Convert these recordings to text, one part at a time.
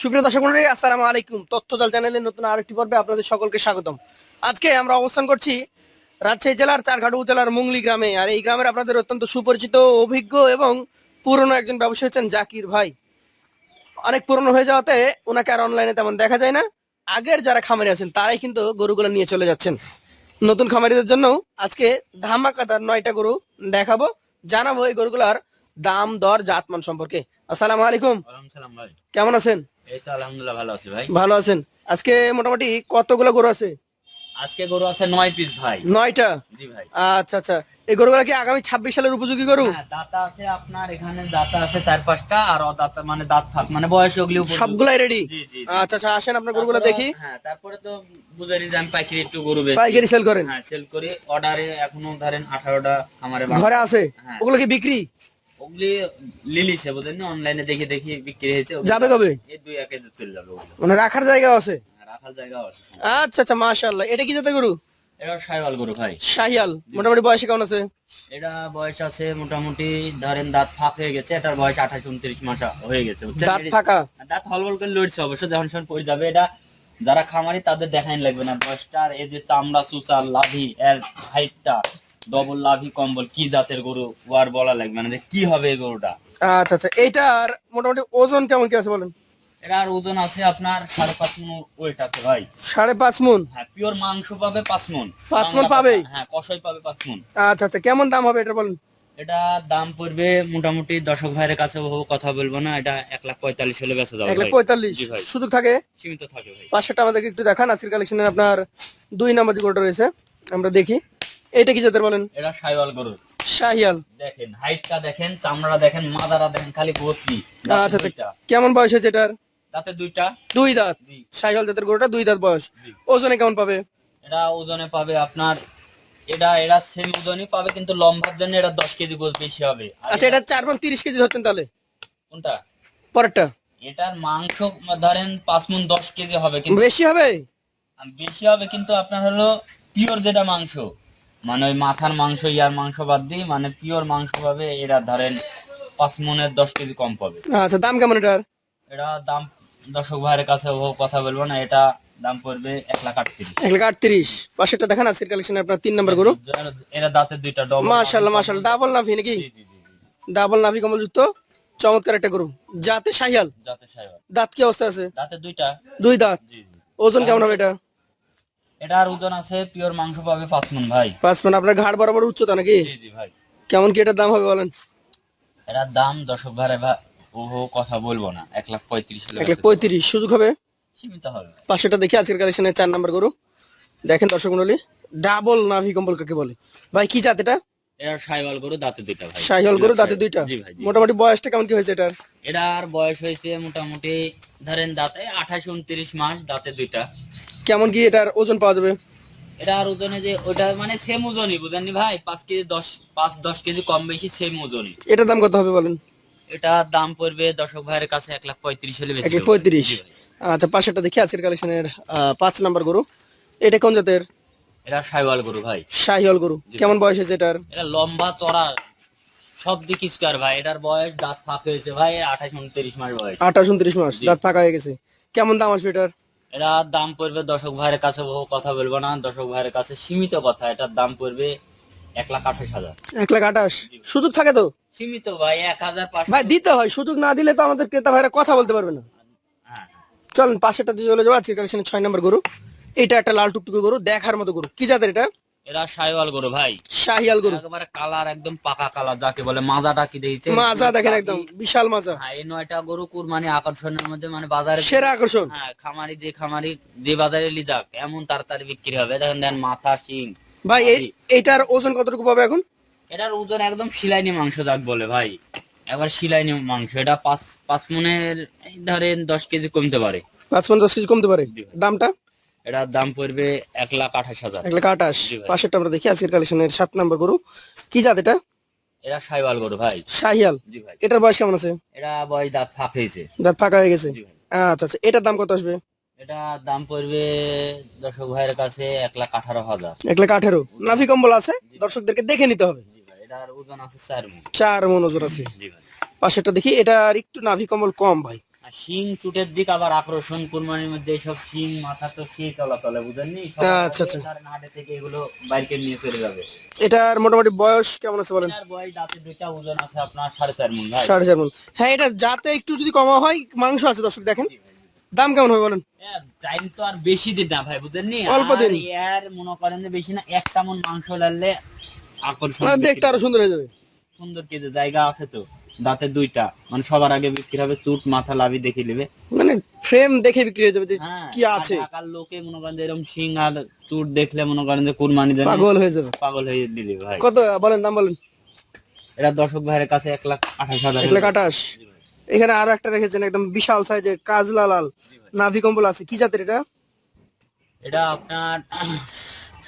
সুপ্রিয় দর্শক মন্ডলী আসসালামু আলাইকুম। তথ্য জাল চ্যানেলের নতুন আরেকটি পর্বে আপনাদের সকলকে স্বাগতম। আজকে আমরা অবস্থান করছি রাজশাহী জেলার চারঘাট উপজেলার মুংলি গ্রামে আর এই গ্রামের আপনাদের অত্যন্ত সুপরিচিত অভিজ্ঞ এবং পুরনো একজন ব্যবসায়ী হচ্ছেন জাকির ভাই। অনেক পুরনো হয়ে যাওয়াতে ওনাকে আর অনলাইনে তেমন দেখা যায় না। আগের যারা খামারি আছেন তারাই কিন্তু গরুগুলো নিয়ে চলে যাচ্ছেন। নতুন খামারিদের জন্য আজকে ধামাকাদার নয়টা গরু দেখাবো জানাব এই গরুগুলার দাম দর জাতমান সম্পর্কে। আসসালামু আলাইকুম। কেমন আছেন? এই তো আলহামদুলিল্লাহ ভালো আছি ভাই। ভালো আছেন? আজকে মোটামুটি কতগুলো গরু আছে? আজকে গরু আছে নয় পিস ভাই। নয়টা? জি ভাই। আচ্ছা আচ্ছা। এই গরুগুলো কি আগামী ছাব্বিশ সালের উপযোগী গরু? হ্যাঁ, দাতা আছে আপনার এখানে দাতা আছে চার পাঁচটা আর মানে দাঁত ফাঁক মানে বয়স ওগুলি। সবগুলাই রেডি। আচ্ছা আচ্ছা আসেন আপনার গরুগুলো দেখি। হ্যাঁ তারপরে তো বুঝারি পাইকারি একটু গরু বেশি পাইকারি সেল করেন? হ্যাঁ সেল করি। অর্ডারে এখনও ধরেন আঠারোটা আমার ঘরে আছে? হ্যাঁ। ওগুলো কি বিক্রি? ওগুলি লিলিছে বুঝলেন অনলাইনে দেখে দেখি বিক্রি হয়েছে যাবে কবে? এই দুই একে চলে যাবে মানে রাখার জায়গাও আছে? হ্যাঁ, রাখার আছে। আচ্ছা আচ্ছা মাশাআল্লাহ। এটা কি জাতের গরু? এটা সাইওয়াল গরু ভাই। শাহিয়াল মোটামুটি বয়সে কেমন আছে? এটা বয়স আছে মোটামুটি ধরেন দাঁত ফাঁক হয়ে গেছে এটার বয়স আঠাশ উনত্রিশ মাস হয়ে গেছে দাঁত ফাঁকা? দাঁত হলবল করে লড়ছে অবশ্য যখন সখন পড়ে যাবে এটা যারা খামারি তাদের দেখাই লাগবে না। বয়সটা আর এই যে চামড়া চুচার লাভি এর হাইটটা ডবল লাভি কম্বল কি জাতের গরু ও আর বলা লাগবে না যে কি হবে এই গরুটা। আচ্ছা আচ্ছা এইটার মোটামুটি ওজন কেমন কি আছে বলেন? এটার ওজন আছে আপনার সাড়ে পাঁচ মন ওয়েট আছে ভাই। সাড়ে পাঁচ মন? হ্যাঁ পিওর মাংস পাবে পাঁচ মন। পাঁচ পাবেই? কথা, হ্যাঁ কষাই পাবে পাঁচ মন। আচ্ছা আচ্ছা কেমন দাম হবে এটা বলেন? এটা দাম পড়বে মোটামুটি দর্শক ভাইয়ের কাছে কথা বলব না এটা এক লাখ পঁয়তাল্লিশ হলে বেঁচে যাবে এক লাখ পঁয়তাল্লিশ সুযোগ থাকে? সীমিত থাকে ভাই। পাঁচশোটা আমাদেরকে একটু দেখান আজকের কালেকশনের আপনার দুই নাম্বার যে গরুটা রয়েছে আমরা দেখি। এটা কি জাতের বলেন? এটা সাইওয়াল গরু শাহিয়াল দেখেন হাইটটা দেখেন চামড়া দেখেন মাদারা দেখেন খালি গোত্রি আচ্ছা আচ্ছা। কেমন বয়স হয়েছে এটার? তাতে দুইটা। দুই দাঁত। শাহিয়াল জাতের গরুটা দুই দাঁত বয়স। ওজনে কেমন পাবে? এটা ওজনে পাবে আপনার এটা এটা সেম ওজনই পাবে কিন্তু লম্বার জন্য এটা দশ কেজি গোল বেশি হবে। আচ্ছা এটা চার মন তিরিশ কেজি ধরছেন তাহলে। কোনটা? পরেরটা। এটার মাংস ধরেন পাঁচ মন দশ কেজি হবে কিন্তু বেশি হবে? বেশি হবে কিন্তু আপনার হলো পিওর যেটা মাংস। মানে ওই মাথার মাংস ইয়ার মাংস বাদ দিয়ে মানে পিওর মাংস পাবে এটা ধরেন পাঁচ মনের দশ কেজি কম পাবে। আচ্ছা দাম কেমন এটার? এটা দাম দর্শক ভাইয়ের কাছে ও কথা বলব না এটা দাম পড়বে এক লাখ আটত্রিশ। এক লাখ আটত্রিশ। পাশেরটা দেখান আজকের কালেকশনে আপনার তিন নম্বর গরু। এরা দাঁতের দুইটা ডবল মাশাল্লাহ মাশাল্লাহ। ডাবল নাভি নাকি। ডাবল নাভি কমল যুক্ত। চমৎকার একটা গরু। জাতে শাহিয়াল। জাতের সাহেব দাঁত কি অবস্থা আছে? দাঁতের দুইটা। দুই দাঁত। ওজন কেমন হবে এটা? এটার ওজন আছে পিওর মাংস পাবে পাঁচ মন ভাই। পাঁচ মন আপনার ঘাড় বরাবর উচ্চতা নাকি? জি জি ভাই। কেমন কি এটার দাম হবে বলেন? এটার দাম দর্শক ভাইয়ের ভাই ও কথা বলব না। এক লাখ পঁয়ত্রিশ এক লাখ পঁয়ত্রিশ সুযোগ হবে? সীমিত হবে। পাশেরটা দেখি আজকের কালেকশনে চার নম্বর গরু। দেখেন দর্শক মন্ডলী ডাবল নাভি কম্বল কাকে বলে। ভাই কি জাত এটা? এটার সাইওয়াল গরু দুইটা ভাই। গরু দাঁতে দুইটা? জি ভাই মোটামুটি বয়সটা কেমন কি হয়েছে এটার? এটার বয়স হয়েছে মোটামুটি ধরেন দাঁতে আঠাশ উনত্রিশ মাস দাঁতে দুইটা। কেমন কি এটার ওজন পাওয়া যাবে? এটার ওজনে যে ওটা মানে সেম ওজনই বুঝেননি ভাই? পাঁচ কেজি দশ পাঁচ দশ কেজি কম বেশি সেম ওজনই। এটার দাম কত হবে বলেন? এটা দাম পড়বে দর্শক ভাইয়ের কাছে এক লাখ পঁয়ত্রিশ হলে বেশি এক লাখ পঁয়ত্রিশ। আচ্ছা পাশেরটা দেখি আজকের কালেকশনের পাঁচ নাম্বার গরু। এটা কোন জাতের? এটা সাইওয়াল গরু ভাই। শাহিয়াল গরু। কেমন বয়স হয়েছে এটার? এটা লম্বা চড়া সব দিক স্কোয়ার ভাই। এটার বয়স দাঁত ফাঁক হয়েছে ভাই আঠাশ উনত্রিশ মাস বয়স। আঠাশ উনত্রিশ মাস দাঁত ফাঁকা হয়ে গেছে। কেমন দাম আসবে এটার? এটা দাম পড়বে দর্শক ভাইয়ের কাছে বহু কথা বলব না দর্শক ভাইয়ের কাছে সীমিত কথা এটার দাম পড়বে এক লাখ আঠাশ হাজার। এক লাখ আঠাশ? সুযোগ থাকে তো? সীমিত ভাই এক হাজার পাঁচশো। ভাই দিতে হয় সুযোগ না দিলে তো আমাদের ক্রেতা ভাইরা কথা বলতে পারবে না। হ্যাঁ চলেন পাশেরটা দিয়ে চলে যাব আজকের কালেকশনে ছয় নম্বর গরু। এটা একটা লাল টুকটুকু গরু দেখার মতো গরু। কি জাতের এটা? এরা সাইওয়াল গরু ভাই। শাহিয়াল গরু। একেবারে কালার একদম পাকা কালার যাকে বলে মাজাটা কি দিয়েছে মাজা দেখেন একদম বিশাল মাজা। হ্যাঁ এই নয়টা গরু কুরবানি আকর্ষণের মধ্যে মানে বাজারে সেরা আকর্ষণ। হ্যাঁ খামারি যে খামারি যে বাজারে এমন তাড়াতাড়ি বিক্রি হবে। দেখেন দেন মাথা শিং। ভাই এইটার ওজন কতটুকু পাবে এখন? এটার ওজন একদম শিলাইনি মাংস যাক বলে ভাই। এবার শিলাইনি মাংস এটা পাঁচ পাঁচ মনের ধরেন দশ কেজি কমতে পারে। পাঁচ মনে দশ কেজি কমতে পারে। দামটা? এটার দাম পড়বে এক লাখ আঠাশ হাজার। এক লাখ আঠাশ। পাশেরটা আমরা দেখি আজকের কালেকশনের সাত নম্বর গরু। কি জাত এটা? সাইওয়াল গরু ভাই। এটার বয়স কেমন আছে? বয়স দাঁত ফাঁক হয়েছে। দাঁত ফাঁকা হয়ে গেছে? আচ্ছা আচ্ছা এটার দাম কত আসবে? এটা দাম পড়বে দর্শক ভাইয়ের কাছে এক লাখ আঠারো হাজার। এক লাখ আঠেরো। নাভি কম্বল আছে দর্শকদেরকে দেখে নিতে হবে। এটার ওজন আছে চার মন। চার মন ওজন আছে। পাশেরটা দেখি এটার একটু নাভি কম্বল কম ভাই। আর শিং চুটের দিক আবার আকর্ষণ কুরবানির মধ্যে এইসব শিং মাথা তো চলাচলে বুঝেননি আচ্ছা, আচ্ছা। হাটে থেকে এগুলো বাইকে নিয়ে চলে যাবে। এটার মোটামুটি বয়স কেমন আছে বলেন? এটার বয়স দাঁতে দুইটা ওজন আছে আপনার সাড়ে চার মন সাড়ে চার মণ। হ্যাঁ এটা যাতে একটু যদি কমা হয় মাংস আছে দর্শক দেখেন। দাম কেমন হবে বলেন? টাইম তো আর বেশি দিন না ভাই বুঝেননি অল্প দিন। আর মনে করেন বেশি না একটা মন মাংস লাগলে আকর্ষণ মানে দেখতে আরও সুন্দর হয়ে যাবে। সুন্দর কি যে জায়গা আছে তো। দাঁতে দুইটা। মানে সবার আগে বিক্রি হবে চুট মাথা লাভি দেখে নেবে মানে ফ্রেম দেখে বিক্রি হয়ে যাবে যে হ্যাঁ কি আছে। আর ঢাকার লোকে মনে করেন যে এরকম শিং আর চুট দেখলে মনে করেন যে কুরবানি দেন পাগল হয়ে যাবে। পাগল হয়ে দিলে ভাই। কত? বলেন দাম বলেন। এরা দর্শক ভাইয়ের কাছে এক লাখ আঠাশ হাজার এক লাখ আঠাশ। এখানে আরও একটা রেখেছেন একদম বিশাল সাইজের কাজলা লাল নাভি কম্বল আছে। কি জাতের এটা? এটা আপনার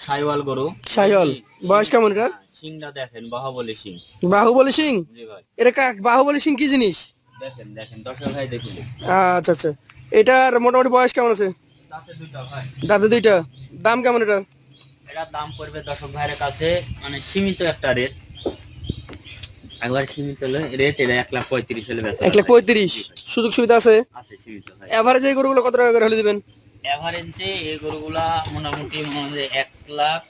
সাইওয়াল গরু। সাইহল বয়স কেমন এটার? সিংটা দেখেন বাহুবলী সিং। বাহুবলী সিং? জি ভাই। এটা বাহুবলী সিং কি জিনিস? দেখেন দেখেন দর্শক ভাই দেখুন। আচ্ছা আচ্ছা। এটার মোটামুটি বয়স কেমন আছে? দাঁতে দুইটা ভাই। দাঁতে দুইটা। দাম কেমন এটা? এটার দাম পড়বে দর্শক ভাইয়ের কাছে মানে সীমিত একটা রেট। একবার সীমিত হলে রেট এটা এক লাখ পঁয়ত্রিশ হলে বেচা এক লাখ পঁয়ত্রিশ। সুযোগ সুবিধা আছে? আছে সীমিত ভাই। এভারেজ এই গরুগুলো কত টাকা করে হলে দিবেন? এভারেজে এই গরুগুলা মোটামুটি মনে এক লাখ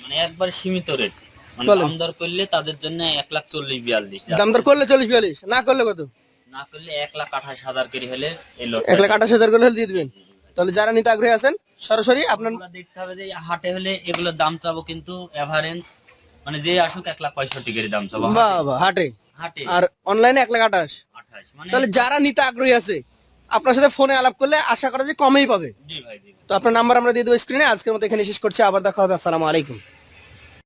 মানে একবার সীমিত রেট। মানে বলেন। করলে তাদের জন্য এক লাখ চল্লিশ বিয়াল্লিশ দাম দর করলে চল্লিশ বিয়াল্লিশ না করলে কত? না করলে এক লাখ আঠাশ হাজার করে হলে এক লাখ আঠাশ হাজার করে হলে দিয়ে দিবেন। তাহলে যারা নিতে আগ্রহী আছেন সরাসরি আপনার দেখতে হবে যে হাটে হলে এগুলোর দাম চাবো কিন্তু এভারেজ মানে যে আসুক এক লাখ পঁয়ষট্টি করে দাম চাবো বাহ হাটে? হাটে। আর অনলাইনে এক লাখ আঠাশ? আঠাশ মানে তাহলে যারা নিতে আগ্রহী আছে আপনার সাথে ফোনে আলাপ করলে আশা করা যে কমেই পাবে। তো আপনার নাম্বার আমরা দিয়ে দেবো স্ক্রিনে আজকের মতো এখানে শেষ করছি। আবার দেখা হবে। আসসালামু আলাইকুম।